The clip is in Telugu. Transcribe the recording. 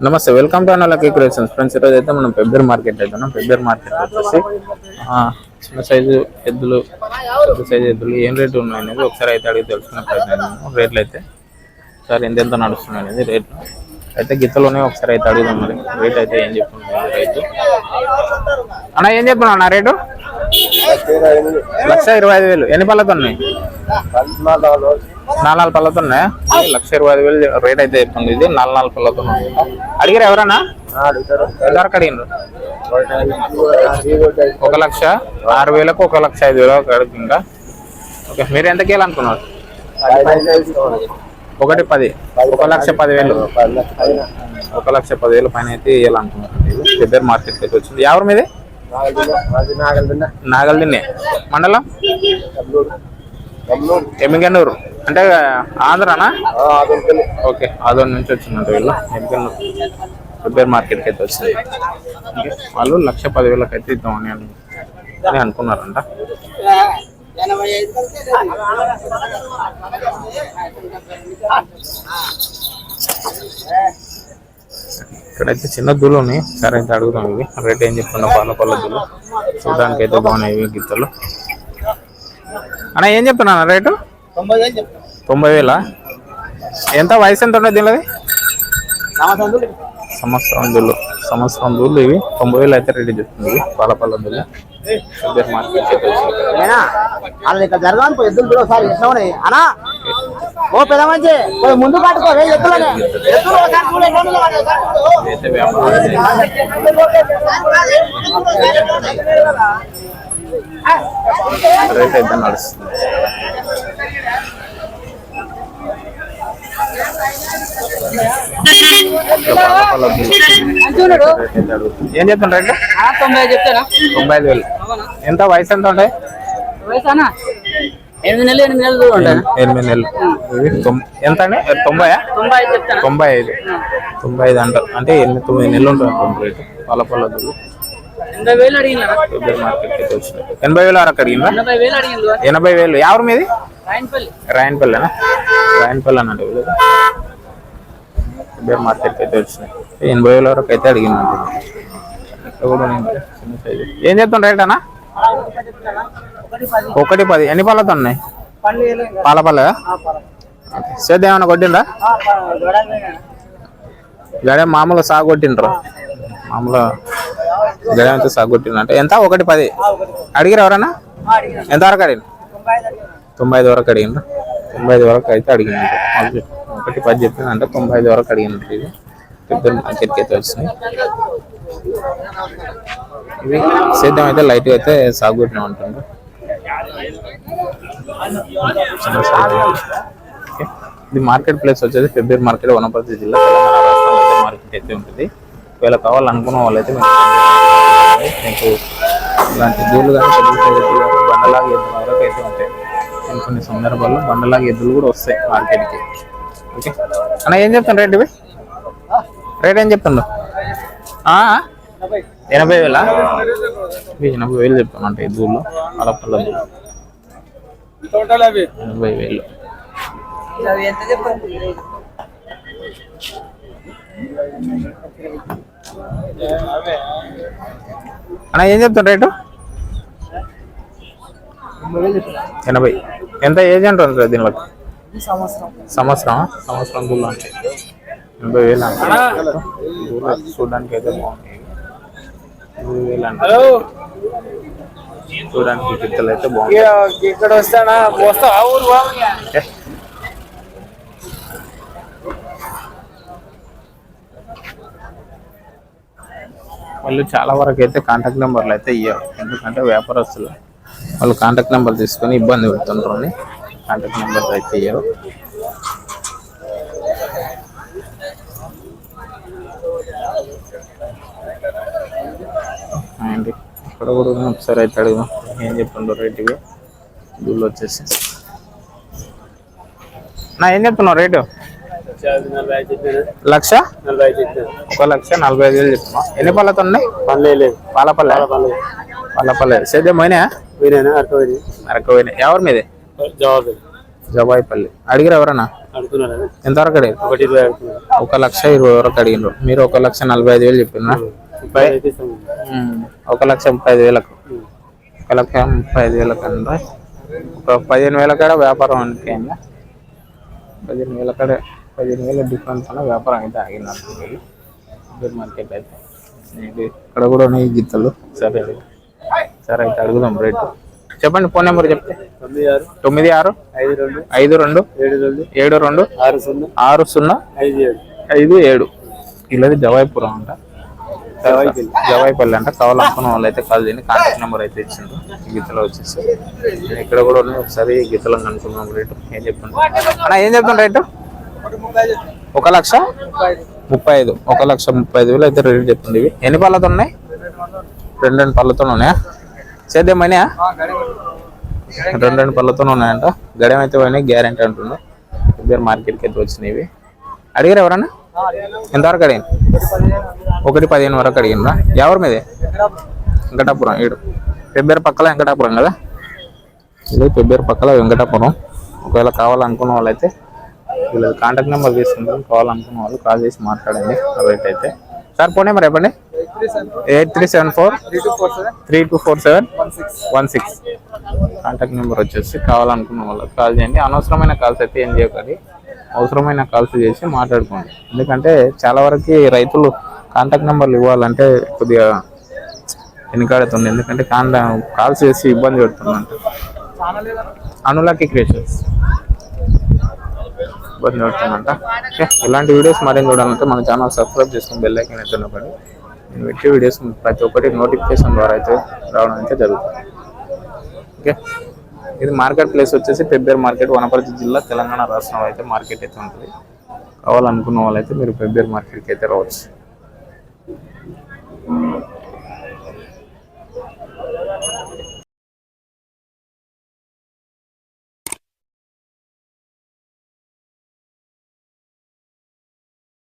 నమస్తే వెల్కమ్ టు అన్నలకి క్రియేషన్స్ ఫ్రెండ్స్ ఈరోజు అయితే మనం పెబ్బేర్ మార్కెట్ అయితే ఉన్నాం. పెబ్బేర్ మార్కెట్ వచ్చేసి చిన్న సైజు ఎద్దులు పెద్ద సైజు ఎద్దులు ఏం రేటు ఉన్నాయి అనేది ఒకసారి అయితే అడిగి తెలుసుకునే ప్రయత్నం. రేట్లు అయితే ఒకసారి ఎంతెంత నడుస్తున్నాయి అనేది రేట్లు. అయితే గిత్తలోనే ఒకసారి అయితే అడుగుదాం మరి. రేట్ అయితే ఏం చెప్తున్నాయి రైతు అన్న ఏం చెప్తున్నా అన్న రేటు? లక్ష ఇరవై ఐదు వేలు. ఎన్ని పళ్ళతో ఉన్నాయి? నాలుగు నాలుగు పళ్ళతో ఉన్నాయా లక్ష ఇరవై ఐదు వేలు రేట్ అయితే చెప్తుంది ఇది నాలుగు నాలుగు పళ్ళతో ఉన్నాయి అడిగారు ఎవరన్నా? ఎంతవరకు అడిగినారు ఒక లక్ష ఆరు వేలకు ఒక లక్ష ఐదు వేలకు అడుగు ఇంకా. ఓకే మీరు ఎంత కేలు అనుకున్నారు? ఒకటి పది. ఒక లక్ష పది వేలు ఒక లక్ష పది వేలు పైన అయితే ఇవ్వాలనుకున్నారు పెద్ద మార్కెట్కి అయితే వచ్చింది. ఎవరి మీది? నాగల్దిన్నే. మండలం? ఎమ్మిగన్నూరు అంటే ఆంధ్రానా? ఓకే ఆదోన్ నుంచి వచ్చినట్టు వీళ్ళు. ఎమ్మిగన్నూరు రిపేర్ మార్కెట్కి అయితే వచ్చింది. వాళ్ళు లక్ష పదివేలకు అయితే ఇద్దామని అను- అని అనుకున్నారంట. ఇక్కడైతే చిన్న దూలు ఉన్నాయి. సరే అయితే అడుగుదాం ఇవి. రేట్ ఏం చెప్తున్నా పాల పళ్ళ దూలు చూడడానికి అయితే బాగున్నాయి ఇవి గిత్తలు. అన్న ఏం చెప్తున్నా రేటు? తొంభై వేల ఎంత వయసు ఎంత ఉన్నది దీనిది సంవత్సరం దూళ్ళు సంవత్సరం దూళ్ళు ఇవి తొంభై వేలు అయితే రెడీ చెప్తుంది ఇవి పాల పళ్ళ దూళ్ళు ఇద్దరు మార్కెట్ అనా ఓ పెద్ద మంచి ముందు పట్టుకో రేట్ అయితే నడుస్తుంది. ఏం చెప్తున్నా రేట్ ఆ, తొంభై చెప్తారా? తొంభై ఐదు వేలు. ఎంత వయసు ఎంత ఉంటాయి? వయసానా? ఎనిమిది నెలలు ఎనిమిది నెలలు ఉంటాయి. ఎనిమిది నెలలు. ఎంత అండి? తొంభై తొంభై ఐదు చెప్తాను తొంభై ఐదు. తొంభై ఐదు అంటారు అంటే ఎనిమిది తొమ్మిది నెలలు ఉంటుంది రేటు. పాల పళ్ళ ఎనభై వేలు వచ్చినాయి ఎనభై వేలు వరకు అడిగిందా? ఎనభై వేలు అడిగింది. ఎనభై వేలు. ఎవరి మీది? రాయనపల్లినా? రాయనపల్లి అన్నట్టు వీళ్ళది పెద్ద మార్కెట్కి అయితే వచ్చినాయి. ఎనభై వేల వరకు అయితే అడిగింది చిన్న సైజు ఏం చెప్తుండ్రు రేట్ అన్న? ఒకటి పది. ఎన్ని పళ్ళతో ఉన్నాయి? పాల పళ్ళ సేద్యం ఏమైనా కొట్టిండ్రా? గడే మామూలు సాగు కొట్టిండ్రు. మామూలు గడే అంతా సాగు కొట్టిండ్రు అంటే ఎంత? ఒకటి పది. అడిగిరు ఎవరన్నా? ఎంత వరకు అడిగిన తొంభై ఐదు వరకు అడిగినారు తొంభై ఐదు వరకు అయితే అడిగినట్టు ఒకటి పది చెప్పింది అంటే తొంభై ఐదు వరకు అడిగినట్టు ఇది. పెద్ద మార్కెట్కి అయితే వచ్చినాయి ఇవి సేద్యం అయితే లైట్గా అయితే సాగు ఉంటుంది ఇది మార్కెట్ ప్లేస్ వచ్చేసి ఫిబ్రవరి మార్కెట్ వనపర్తి జిల్లా తెలంగాణ రాష్ట్రంలో మార్కెట్ అయితే ఉంటుంది. ఒకవేళ కావాలనుకున్న వాళ్ళైతే మీకు మీకు ఇలాంటి దూళ్ళు కానీ బండలాగా వరకు అయితే ఉంటాయి. కొన్ని కొన్ని సందర్భాల్లో బండలాగా ఎద్దులు కూడా వస్తాయి మార్కెట్కి. ఓకే? అన్న ఏం చెప్తాను రేట్ ఇవి? రేట్ ఏం చెప్తాను ఎనభై వేలా? ఎనభై వేలు చెప్తాను అంటే ఎద్దులు అలపల్ల ఎనభై వేలు. అన్న ఏం చెప్తాను రేటు? ఎనభై. ఎంత ఏజ్ అంటారు సార్ దీనిలో? సంవత్సరం. సంవత్సరం? దూరం అంటే ఎనభై వేలు అంటే. చూడడానికి అయితే బాగుంది ఎనభై వేలు అంటే. చూడడానికి గిత్తలు అయితే బాగుంది ఇక్కడ వస్తానా వస్తా. ఊరు ఓకే. వాళ్ళు చాలా వరకు అయితే కాంటాక్ట్ నెంబర్లు అయితే ఇవ్వరు ఎందుకంటే వ్యాపారస్తులు. వాళ్ళు కాంటాక్ట్ నెంబర్ తీసుకొని ఇబ్బంది పెడుతుంటారు అని కాంటాక్ట్ నెంబర్ అయితే ఇవ్వరు అండి ఇక్కడ కూడా. ఒకసారి అయితే అడుగుదాం. ఏం చెప్తుండ్రు రేట్ ఇవి? దూళ్ళు వచ్చేసి. నా ఏం చెప్తున్నావు రేటు? లక్ష? ఒక లక్ష నలభై ఐదు వేలు చెప్తున్నా. ఎన్ని పళ్ళతో ఉన్నాయి? పాల పల్లె పాల పల్లె సేద్యం పోయినా అరకు పోయినాయి ఎవరి మీదే? జవాబు. జబాయిపల్లి అడిగిరు ఎవరన్నా? అడుగుతున్నారు? ఎంతవరకు అడిగారు? ఒకటి ఇరవై అడుగుతున్నారు. ఒక లక్ష ఇరవై వరకు అడిగినారు మీరు ఒక లక్ష నలభై ఐదు వేలు చెప్పిన. ఒక లక్ష ముప్పై ఐదు వేలకు. ఒక లక్ష ముప్పై ఐదు వేలకు అంటే ఒక పదిహేను వేల కాడ వ్యాపారం అనుకైందా పదిహేను వేల కాడ పదిహేను వేల డిఫరెన్స్ అన్న వ్యాపారం అయితే ఆగినట్టు మార్కెట్ అయితే. ఇది ఇక్కడ కూడా ఉన్నాయి గీతలు సరే. సరే అయితే అడుగుదాం రేటు. చెప్పండి ఫోన్ నెంబర్ చెప్తే. తొమ్మిది ఆరు. ఐదు రెండు. ఏడు రెండు. ఆరు సున్నా. ఐదు ఏడు. ఐదు ఏడు. ఇల్లది జవాయిపురం అంట. జవాయిపల్లి. అంట. కావాలనుకున్న వాళ్ళు అయితే కాల్ చేయండి. కాంటాక్ట్ నెంబర్ అయితే ఇచ్చిండ్రు. గీతలో వచ్చేసి. నేను ఇక్కడ కూడా ఉన్నాయి. ఒకసారి ఈ గీతలో కనుక్కున్నాం రేటు. ఏం చెప్తున్నా అన్న ఏం చెప్తున్నా రేటు? ఒక లక్ష ముప్పై ఐదు. ఒక లక్ష ముప్పై ఐదు వేలు అయితే రేటు చెప్తుంది ఇవి. ఎన్ని పళ్ళతో ఉన్నాయి? రెండు రెండు పళ్ళతో ఉన్నాయా? సేద్యమైనా రెండు రెండు పళ్ళతో ఉన్నాయంట. గడియం అయితే పోయినాయి గ్యారెంటీ అంటుండు ఇద్దరు మార్కెట్కి అయితే వచ్చినాయి అడిగారు ఎవరన్నా? ఎంతవరకు అడిగిన? ఒకటి పదిహేను. వరకు అడిగినరా ఎవరి మీదే? వెంకటాపురం ఏడు. పెబ్బేరు పక్కల వెంకటాపురం కదా? ఇది పెబ్బేరు పక్కల వెంకటాపురం. ఒకవేళ కావాలనుకున్న వాళ్ళైతే వీళ్ళది కాంటాక్ట్ నెంబర్ తీసుకుంటారు కావాలనుకున్న వాళ్ళు కాల్ చేసి మాట్లాడండి. రేట్ అయితే. సార్ ఫోన్ నెంబర్ చెప్పండి. Eight three seven four three two four seven one six contact number వచ్చేసి కావాలనుకున్న వాళ్ళకి కాల్ చేయండి. అనవసరమైన కాల్స్ అయితే ఏం చేయకండి. అవసరమైన కాల్స్ చేసి మాట్లాడుకోండి. ఎందుకంటే చాలా వరకు రైతులు కాంటాక్ట్ నెంబర్లు ఇవ్వాలంటే కొద్దిగా వెనుకాడుతుంది. ఎందుకంటే కాంటా కాల్స్ చేసి ఇబ్బంది పెడుతుందంట. అనులకి క్రియేషన్స్. ఇబ్బంది పెడుతుందంట. ఇలాంటి వీడియోస్ మరేం చూడాలంటే మన ఛానల్ సబ్స్క్రైబ్ చేసుకుని బెల్ ఐకాన్ అయితే నేను పెట్టే వీడియోస్ ప్రతి ఒక్కటి నోటిఫికేషన్ ద్వారా అయితే రావడం అయితే జరుగుతుంది. ఓకే ఇది మార్కెట్ ప్లేస్ వచ్చేసి పెబ్బేర్ మార్కెట్ వనపర్తి జిల్లా తెలంగాణ రాష్ట్రంలో అయితే మార్కెట్ అయితే ఉంటుంది. కావాలనుకున్న వాళ్ళైతే మీరు పెబ్బేర్ మార్కెట్కి అయితే రావచ్చు.